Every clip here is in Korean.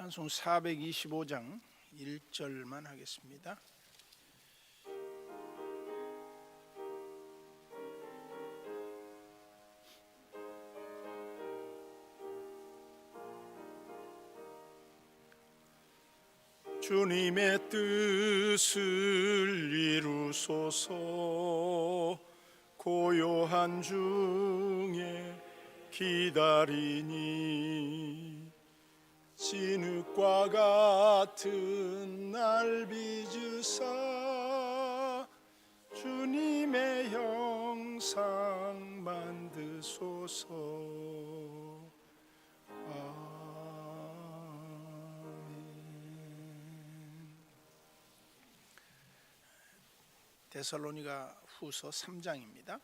찬송 425장 1절만 하겠습니다. 주님의 뜻을 이루소서 고요한 중에 기다리니 진흙과 같은 날 빚으사 주님의 형상 만드소서 아멘. 데살로니가 후서 3장입니다.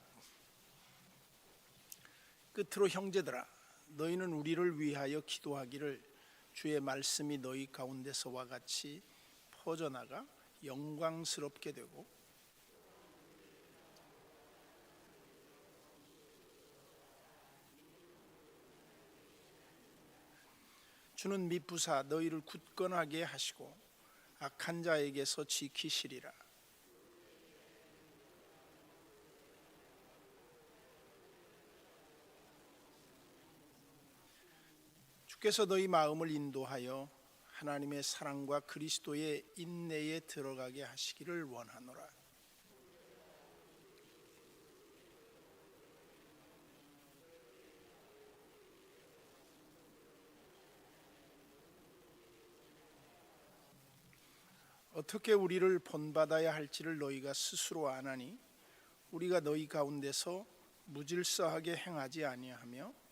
끝으로 형제들아 너희는 우리를 위하여 기도하기를 주의 말씀이 너희 가운데서와 같이 퍼져나가 영광스럽게 되고 주는 미쁘사 너희를 굳건하게 하시고 악한 자에게서 지키시리라 주께서 너희 마음을 인도하여 하나님의 사랑과 그리스도의 인내에 들어가게 하시기를 원하노라. 어떻게 우리를 본받아야 할지를 너희가 스스로 아나니 우리가 너희 가운데서 무질서하게 행하지 아니하며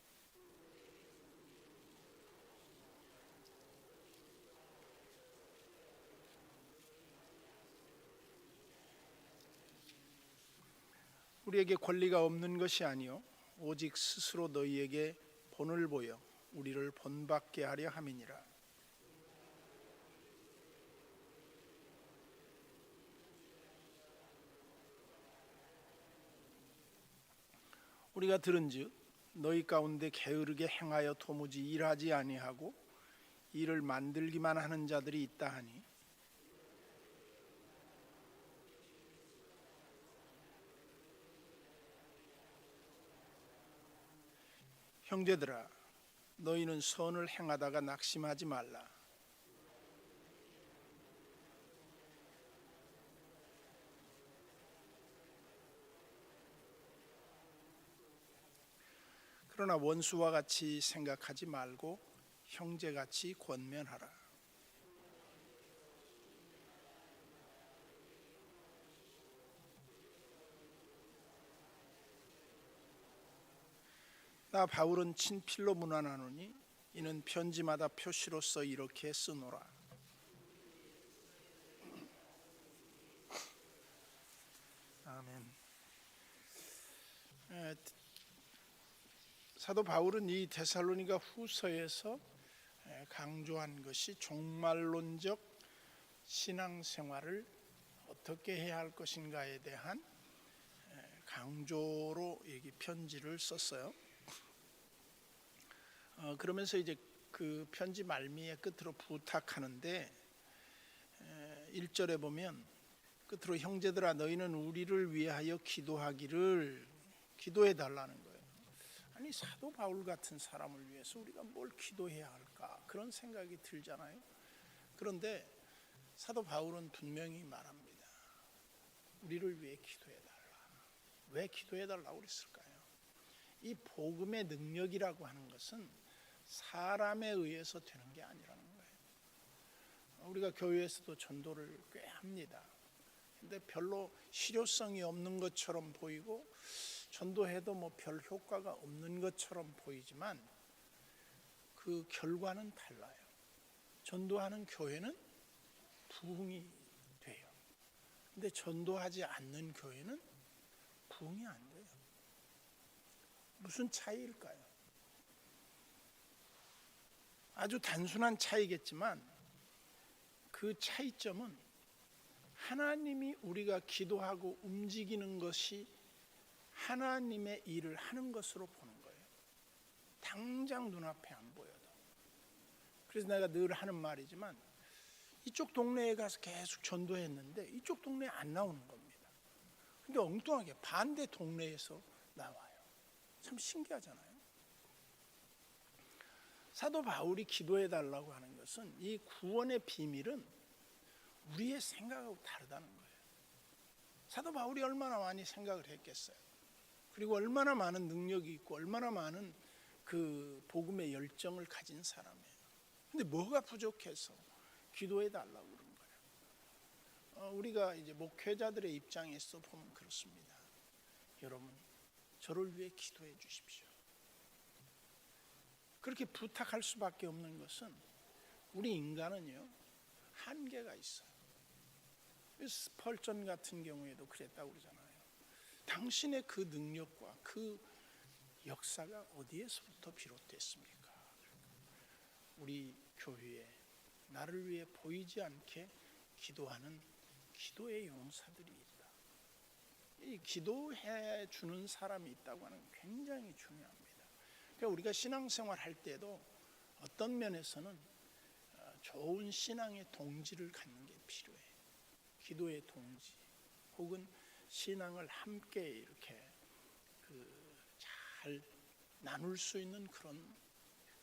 우리에게 권리가 없는 것이 아니요 오직 스스로 너희에게 본을 보여 우리를 본받게 하려 함이니라. 우리가 들은즉 너희 가운데 게으르게 행하여 도무지 일하지 아니하고 일을 만들기만 하는 자들이 있다 하니 형제들아 너희는 선을 행하다가 낙심하지 말라. 그러나 원수와 같이 생각하지 말고 형제같이 권면하라 나 바울은 친필로 문안하노니 이는 편지마다 표시로서 이렇게 쓰노라. 아멘. 에, 사도 바울은 이 데살로니가 후서에서 에, 강조한 것이 종말론적 신앙생활을 어떻게 해야 할 것인가에 대한 에, 강조로 여기 편지를 썼어요. 어, 그러면서 이제 그 편지 말미에 끝으로 부탁하는데 1절에 보면 끝으로 형제들아 너희는 우리를 위하여 기도하기를 기도해 달라는 거예요. 아니 사도 바울 같은 사람을 위해서 우리가 뭘 기도해야 할까 그런 생각이 들잖아요. 그런데 사도 바울은 분명히 말합니다. 우리를 위해 기도해 달라. 왜 기도해 달라고 그랬을까요? 이 복음의 능력이라고 하는 것은 사람에 의해서 되는 게 아니라는 거예요. 우리가 교회에서도 전도를 꽤 합니다. 근데 별로 실효성이 없는 것처럼 보이고 전도해도 뭐 별 효과가 없는 것처럼 보이지만 그 결과는 달라요. 전도하는 교회는 부흥이 돼요. 근데 전도하지 않는 교회는 부흥이 안 돼요. 무슨 차이일까요? 아주 단순한 차이겠지만 그 차이점은 하나님이 우리가 기도하고 움직이는 것이 하나님의 일을 하는 것으로 보는 거예요. 당장 눈앞에 안 보여도. 그래서 내가 늘 하는 말이지만 이쪽 동네에 가서 계속 전도했는데 이쪽 동네에 안 나오는 겁니다. 근데 엉뚱하게 반대 동네에서 나와요. 참 신기하잖아요. 사도 바울이 기도해 달라고 하는 것은 이 구원의 비밀은 우리의 생각하고 다르다는 거예요. 사도 바울이 얼마나 많이 생각을 했겠어요. 그리고 얼마나 많은 능력이 있고 얼마나 많은 그 복음의 열정을 가진 사람이에요. 근데 뭐가 부족해서 기도해 달라고 그런 거예요. 어, 우리가 이제 목회자들의 입장에서 보면 그렇습니다. 여러분, 저를 위해 기도해 주십시오. 그렇게 부탁할 수밖에 없는 것은 우리 인간은요 한계가 있어요. 스펄전 같은 경우에도 그랬다고 그러잖아요. 당신의 그 능력과 그 역사가 어디에서부터 비롯됐습니까? 우리 교회에 나를 위해 보이지 않게 기도하는 기도의 용사들이 있다. 이 기도해 주는 사람이 있다고 하는 게 굉장히 중요합니다. 그러니까 우리가 신앙생활 할 때도 어떤 면에서는 어, 좋은 신앙의 동지를 갖는 게 필요해. 기도의 동지, 혹은 신앙을 함께 이렇게 그 잘 나눌 수 있는 그런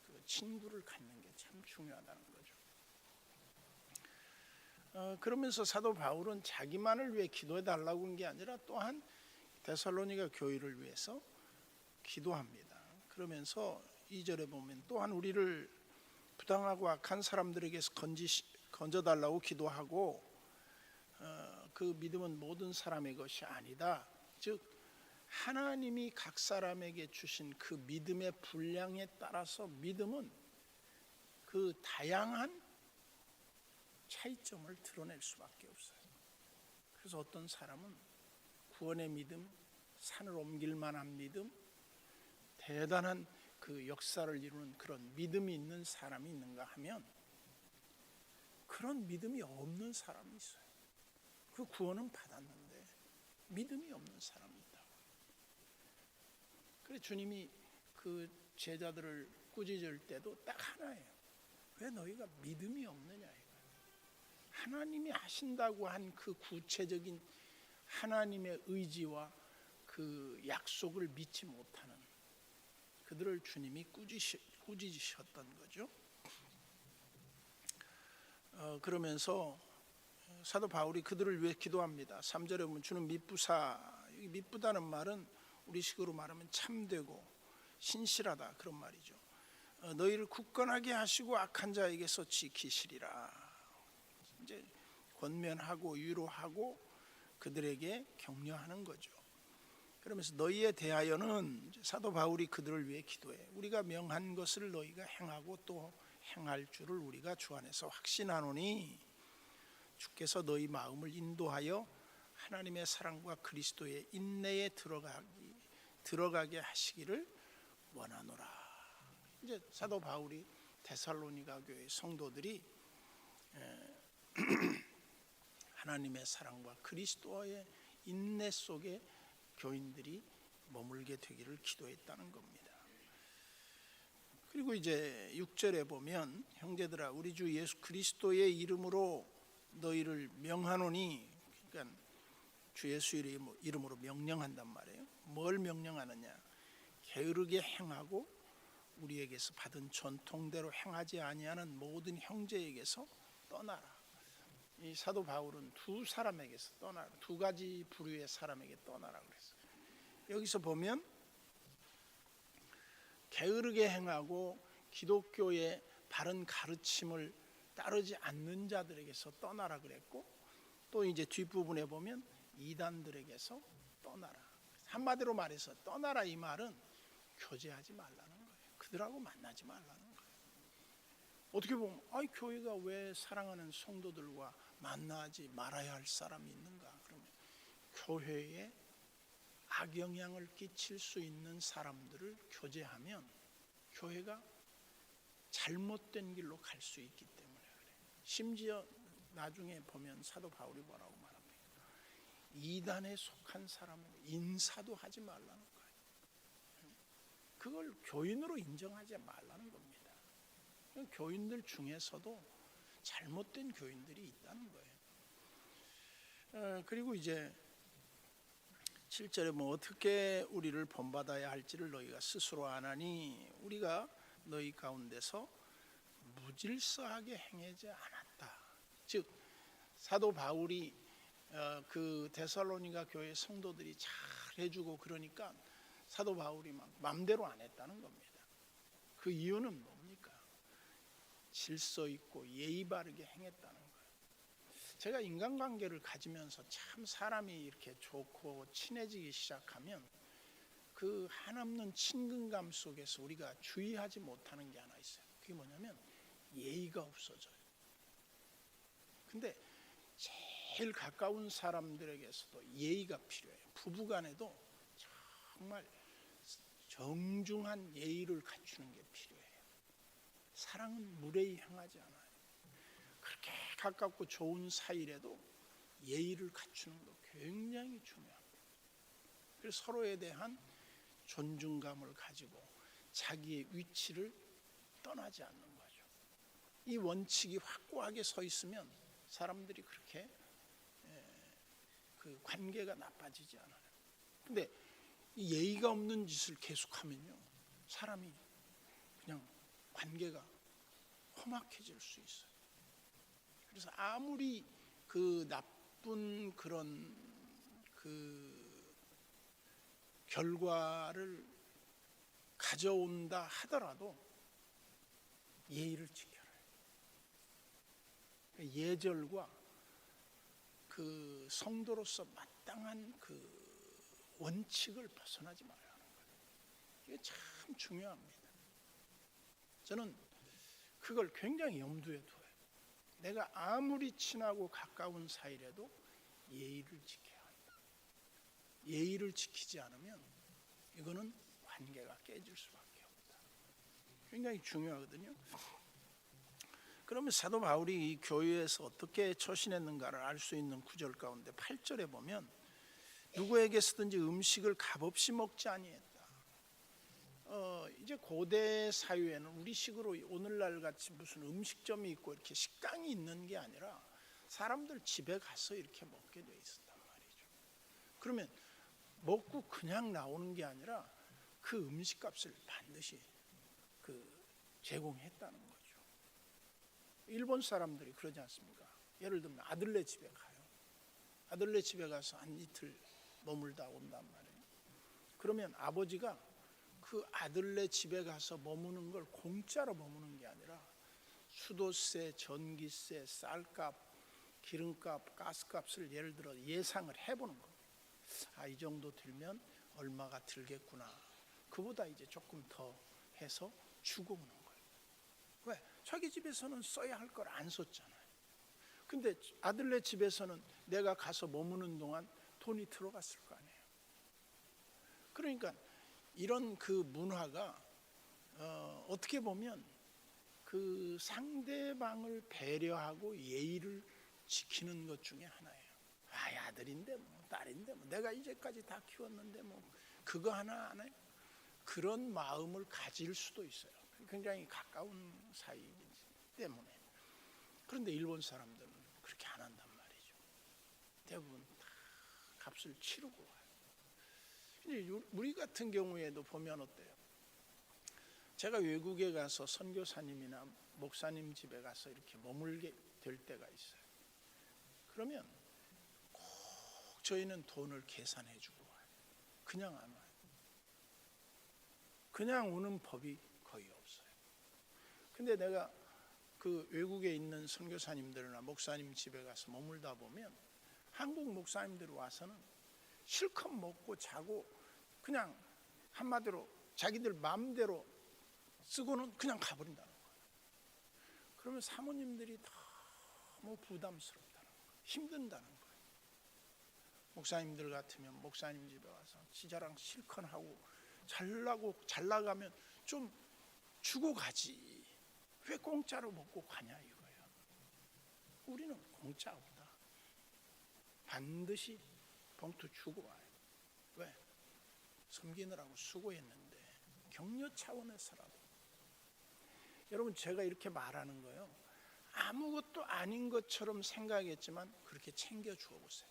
그 친구를 갖는 게 참 중요하다는 거죠. 어, 그러면서 사도 바울은 자기만을 위해 기도해 달라고 한 게 아니라 또한 데살로니가 교회를 위해서 기도합니다. 그러면서 2절에 보면 또한 우리를 부당하고 악한 사람들에게서 건지 건져 달라고 기도하고 어, 그 믿음은 모든 사람의 것이 아니다. 즉 하나님이 각 사람에게 주신 그 믿음의 분량에 따라서 믿음은 그 다양한 차이점을 드러낼 수밖에 없어요. 그래서 어떤 사람은 구원의 믿음, 산을 옮길 만한 믿음, 대단한 그 역사를 이루는 그런 믿음이 있는 사람이 있는가 하면 그런 믿음이 없는 사람이 있어요. 그 구원은 받았는데 믿음이 없는 사람이 있다고. 그래 주님이 그 제자들을 꾸짖을 때도 딱 하나예요. 왜 너희가 믿음이 없느냐 이거. 하나님이 하신다고 한 그 구체적인 하나님의 의지와 그 약속을 믿지 못하는 그들을 주님이 꾸짖으, 꾸짖으셨던 거죠. 어, 그러면서 사도 바울이 그들을 위해 기도합니다. 3절에 보면 주는 미쁘사 미쁘다는 말은 우리식으로 말하면 참되고 신실하다 그런 말이죠. 어, 너희를 굳건하게 하시고 악한 자에게서 지키시리라. 이제 권면하고 위로하고 그들에게 격려하는 거죠. 그러면서 너희에 대하여는 사도 바울이 그들을 위해 기도해. 우리가 명한 것을 너희가 행하고 또 행할 줄을 우리가 주 안에서 확신하노니 주께서 너희 마음을 인도하여 하나님의 사랑과 그리스도의 인내에 들어가기 들어가게 하시기를 원하노라. 이제 사도 바울이 데살로니가 교회 성도들이 하나님의 사랑과 그리스도의 인내 속에 교인들이 머물게 되기를 기도했다는 겁니다. 그리고 이제 6절에 보면 형제들아 우리 주 예수 그리스도의 이름으로 너희를 명하노니 그러니까 주 예수 이름으로 명령한단 말이에요. 뭘 명령하느냐? 게으르게 행하고 우리에게서 받은 전통대로 행하지 아니하는 모든 형제에게서 떠나라. 이 사도 바울은 두 사람에게서 떠나라. 두 가지 부류의 사람에게 떠나라 그랬어요. 여기서 보면 게으르게 행하고 기독교의 바른 가르침을 따르지 않는 자들에게서 떠나라 그랬고 또 이제 뒷부분에 보면 이단들에게서 떠나라. 한마디로 말해서 떠나라 이 말은 교제하지 말라는 거예요. 그들하고 만나지 말라는 거예요. 어떻게 보면 아이 교회가 왜 사랑하는 성도들과 만나지 말아야 할 사람이 있는가? 그러면 교회에 악영향을 끼칠 수 있는 사람들을 교제하면 교회가 잘못된 길로 갈 수 있기 때문에 그래요. 심지어 나중에 보면 사도 바울이 뭐라고 말합니까? 이단에 속한 사람은 인사도 하지 말라는 거예요. 그걸 교인으로 인정하지 말라는 겁니다. 교인들 중에서도 잘못된 교인들이 있다는 거예요. 어, 그리고 이제 7절에 뭐 어떻게 우리를 본받아야 할지를 너희가 스스로 아나니 우리가 너희 가운데서 무질서하게 행하지 않았다. 즉 사도 바울이 어, 그 데살로니가 교회 성도들이 잘 해주고 그러니까 사도 바울이 막 맘대로 안 했다는 겁니다. 그 이유는 뭡니까? 질서 있고 예의 바르게 행했다는. 제가 인간관계를 가지면서 참 사람이 이렇게 좋고 친해지기 시작하면 그 한없는 친근감 속에서 우리가 주의하지 못하는 게 하나 있어요. 그게 뭐냐면 예의가 없어져요. 근데 제일 가까운 사람들에게서도 예의가 필요해요. 부부간에도 정말 정중한 예의를 갖추는 게 필요해요. 사랑은 무례히 향하지 않아요. 가깝고 좋은 사이라도 예의를 갖추는 거 굉장히 중요합니다. 그래서 서로에 대한 존중감을 가지고 자기의 위치를 떠나지 않는 거죠. 이 원칙이 확고하게 서 있으면 사람들이 그렇게 그 관계가 나빠지지 않아요. 근데 이 예의가 없는 짓을 계속하면요, 사람이 그냥 관계가 험악해질 수 있어요. 그래서 아무리 그 나쁜 그런 그 결과를 가져온다 하더라도 예의를 지켜라. 그러니까 예절과 그 성도로서 마땅한 그 원칙을 벗어나지 말라는 거예요. 이게 참 중요합니다. 저는 그걸 굉장히 염두에 둬요. 내가 아무리 친하고 가까운 사이라도 예의를 지켜야 한다. 예의를 지키지 않으면 이거는 관계가 깨질 수밖에 없다. 굉장히 중요하거든요. 그러면 사도 바울이 이 교회에서 어떻게 처신했는가를 알 수 있는 구절 가운데 8절에 보면 누구에게서든지 음식을 값없이 먹지 아니했다. 어, 이제 고대 사회에는 우리식으로 오늘날 같이 무슨 음식점이 있고 이렇게 식당이 있는 게 아니라 사람들 집에 가서 이렇게 먹게 돼 있었단 말이죠. 그러면 먹고 그냥 나오는 게 아니라 그 음식값을 반드시 그 제공했다는 거죠. 일본 사람들이 그러지 않습니까? 예를 들면 아들네 집에 가요. 아들네 집에 가서 한 이틀 머물다 온단 말이에요. 그러면 아버지가 그 아들네 집에 가서 머무는 걸 공짜로 머무는 게 아니라 수도세, 전기세, 쌀값, 기름값, 가스값을 예를 들어 예상을 해보는 거예요. 아, 이 정도 들면 얼마가 들겠구나. 그보다 이제 조금 더 해서 주고 오는 거예요. 왜? 자기 집에서는 써야 할 걸 안 썼잖아요. 근데 아들네 집에서는 내가 가서 머무는 동안 돈이 들어갔을 거 아니에요. 그러니까 이런 그 문화가 어, 어떻게 보면 그 상대방을 배려하고 예의를 지키는 것 중에 하나예요. 아, 아들인데 뭐 딸인데 뭐 내가 이제까지 다 키웠는데 뭐 그거 하나 안 해? 그런 마음을 가질 수도 있어요. 굉장히 가까운 사이이기 때문에. 그런데 일본 사람들은 그렇게 안 한단 말이죠. 대부분 다 값을 치르고 우리 같은 경우에도 보면 어때요? 제가 외국에 가서 선교사님이나 목사님 집에 가서 이렇게 머물게 될 때가 있어요. 그러면 꼭 저희는 돈을 계산해 주고 와요. 그냥 안 와요. 그냥 오는 법이 거의 없어요. 근데 내가 그 외국에 있는 선교사님들이나 목사님 집에 가서 머물다 보면 한국 목사님들 와서는 실컷 먹고 자고 그냥 한마디로 자기들 마음대로 쓰고는 그냥 가버린다는 거예요. 그러면 사모님들이 너무 부담스럽다는 거예요. 힘든다는 거예요. 목사님들 같으면 목사님 집에 와서 지자랑 실컷 하고 잘나고 잘 나가면 좀 주고 가지. 왜 공짜로 먹고 가냐 이거예요. 우리는 공짜 없다. 반드시 봉투 주고 와요. 왜? 섬기느라고 수고했는데 격려 차원에서라도 여러분 제가 이렇게 말하는 거예요. 아무것도 아닌 것처럼 생각했지만 그렇게 챙겨 주어 보세요.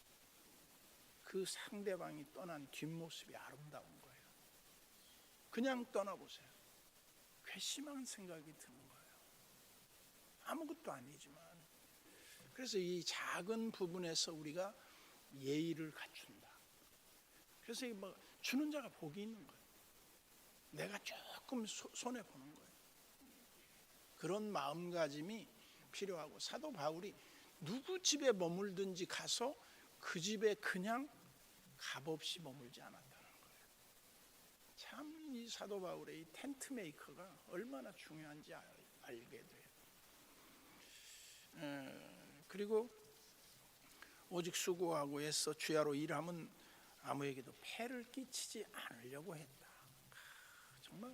그 상대방이 떠난 뒷모습이 아름다운 거예요. 그냥 떠나 보세요. 괘씸한 생각이 드는 거예요. 아무것도 아니지만 그래서 이 작은 부분에서 우리가 예의를 갖춘다. 그래서 이뭐 주는 자가 복이 있는 거예요. 내가 조금 손해 보는 거예요. 그런 마음가짐이 필요하고 사도 바울이 누구 집에 머물든지 가서 그 집에 그냥 값없이 머물지 않았다는 거예요. 참 이 사도 바울의 이 텐트 메이커가 얼마나 중요한지 알, 알게 돼요. 에, 그리고 오직 수고하고 애써 주야로 일하면 아무에게도 폐를 끼치지 않으려고 했다. 정말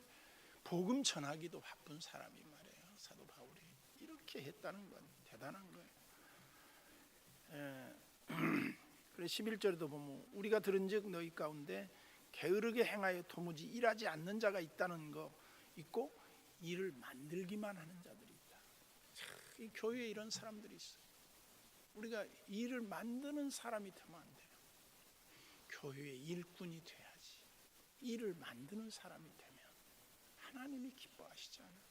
복음 전하기도 바쁜 사람이 말이에요. 사도 바울이 이렇게 했다는 건 대단한 거예요. 에, 그래 11절에도 보면 우리가 들은즉 너희 가운데 게으르게 행하여 도무지 일하지 않는 자가 있다는 거 있고 일을 만들기만 하는 자들이 있다. 참, 이 교회에 이런 사람들이 있어. 우리가 일을 만드는 사람이 되면 안 돼요. 교회의 일꾼이 돼야지. 일을 만드는 사람이 되면 하나님이 기뻐하시잖아요.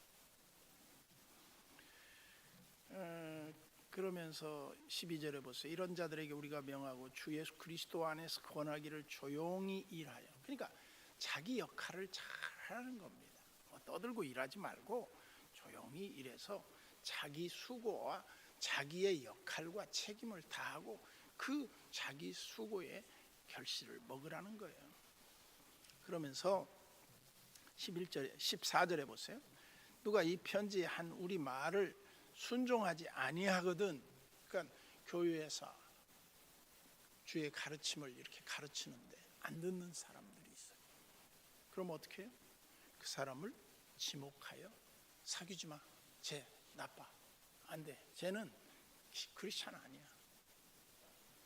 어, 그러면서 12절에 보세요. 이런 자들에게 우리가 명하고 주 예수 그리스도 안에서 권하기를 조용히 일하여. 그러니까 자기 역할을 잘 하는 겁니다. 뭐 떠들고 일하지 말고 조용히 일해서 자기 수고와 자기의 역할과 책임을 다하고 그 자기 수고의 결실을 먹으라는 거예요. 그러면서 11절에 14절에 보세요. 누가 이 편지에 한 우리 말을 순종하지 아니하거든. 그러니까 교회에서 주의 가르침을 이렇게 가르치는데 안 듣는 사람들이 있어요. 그럼 어떻게 해요? 그 사람을 지목하여 사귀지 마. 쟤 나빠. 안 돼. 쟤는 크리스찬 아니야.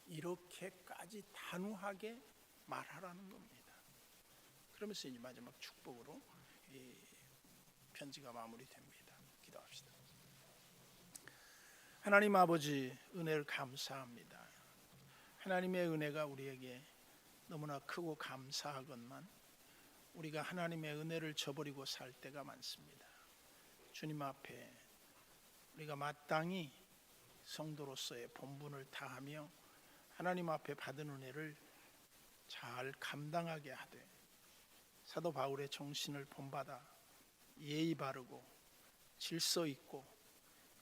이렇게까지 단호하게 말하라는 겁니다. 그러면서 이제 마지막 축복으로 이 편지가 마무리됩니다. 기도합시다. 하나님 아버지 은혜를 감사합니다. 하나님의 은혜가 우리에게 너무나 크고 감사하건만 우리가 하나님의 은혜를 저버리고 살 때가 많습니다. 주님 앞에 우리가 마땅히 성도로서의 본분을 다하며 하나님 앞에 받은 은혜를 잘 감당하게 하되 사도 바울의 정신을 본받아 예의 바르고 질서 있고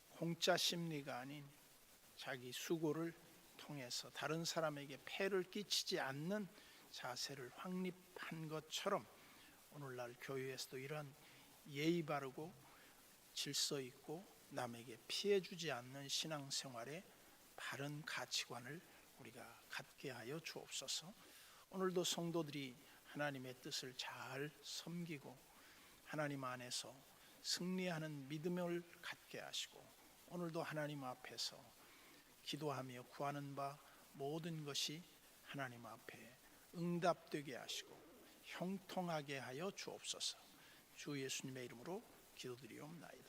공짜 심리가 아닌 자기 수고를 통해서 다른 사람에게 폐를 끼치지 않는 자세를 확립한 것처럼 오늘날 교회에서도 이런 예의 바르고 질서 있고 남에게 피해 주지 않는 신앙생활의 바른 가치관을 우리가 갖게 하여 주옵소서. 오늘도 성도들이 하나님의 뜻을 잘 섬기고 하나님 안에서 승리하는 믿음을 갖게 하시고 오늘도 하나님 앞에서 기도하며 구하는 바 모든 것이 하나님 앞에 응답되게 하시고 형통하게 하여 주옵소서. 주 예수님의 이름으로 기도드리옵나이다.